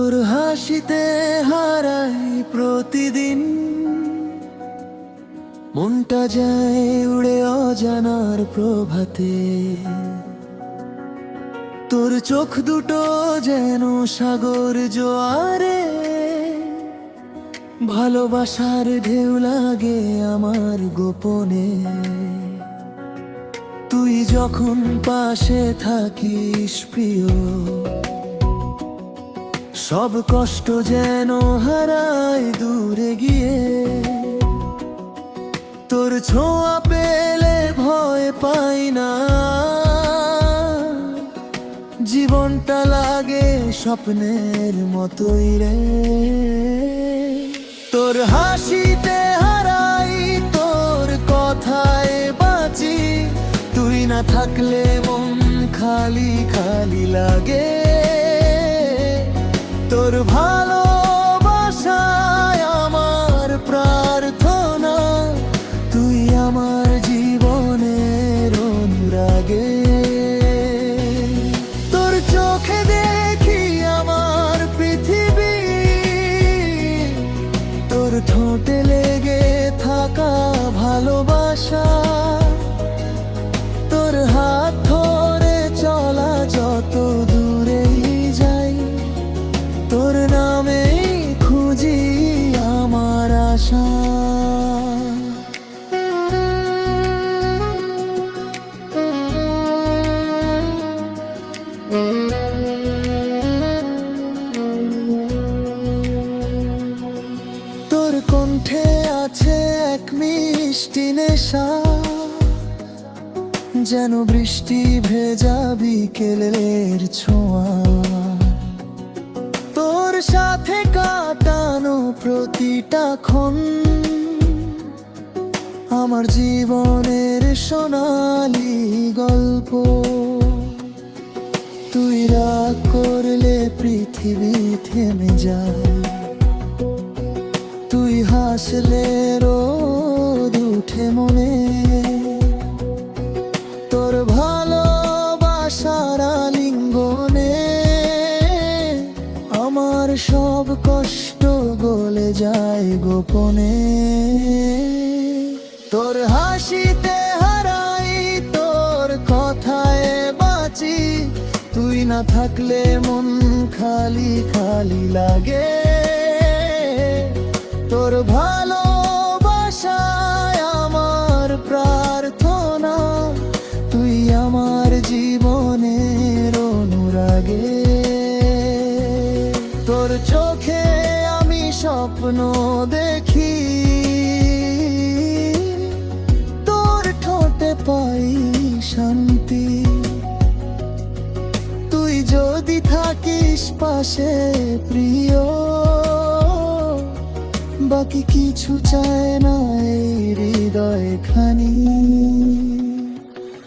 হাসিতে হারাই প্রতিদিন। মনটা যায় উড়ে অজানার প্রভাতে। তোর চোখ দুটো যেন সাগর জোয়ারে। ভালোবাসার ঢেউ লাগে আমার গোপনে। তুই যখন পাশে থাকিস প্রিয় সব কষ্ট যেন হারায় দূরে গিয়ে। তোর ছোঁয়া পেলে ভয় পাই না। জীবনটা লাগে স্বপ্নের মতোই রে। তোর হাসিতে হারাই, তোর কথায় বাঁচি। তুই না থাকলে মন খালি খালি লাগে। তোর ভালোবাসায় তোর কণ্ঠে আছে এক মিষ্টি নেশা যেন বৃষ্টি ভেজা বিকেলের ছোঁয়া। তোর সাথে কাটানো প্রতিটা ক্ষণ আমার জীবনের সোনালি গল্প। তুই রাগ করলে পৃথিবী থেমে যায়। তুই হাসলে রোদ উঠে মনে। যায় গোপনে। তোর হাসিতে হারাই, তোর কথায় বাঁচি। তুই না থাকলে মন খালি খালি লাগে। তোর ভালোবাসায় আমার প্রার্থনা, তুই আমার জীবনের অনুরাগে। তোর চোখে স্বপ্ন দেখি। তোর ঠোঁটে পাই শান্তি। তুই যদি থাকিস পাশে প্রিয়, বাকি কিছু চায় না হৃদয় খানি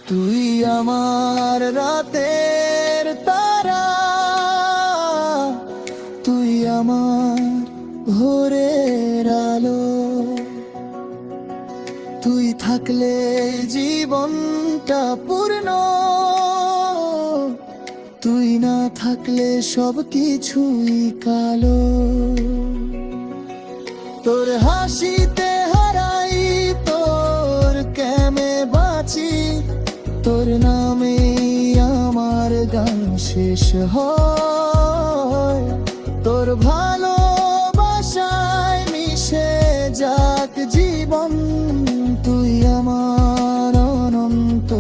তুই আমার রাতের তুই থাকলে জীবনটা পূর্ণ। তুই না থাকলে সব কিছুই কালো। তোর হাসিতে হারাই, তোর কেমে বাঁচি? তোর নামে আমার গান শেষ হয়। তোর মিশে যাক জীবন তুই আমার অনন্ত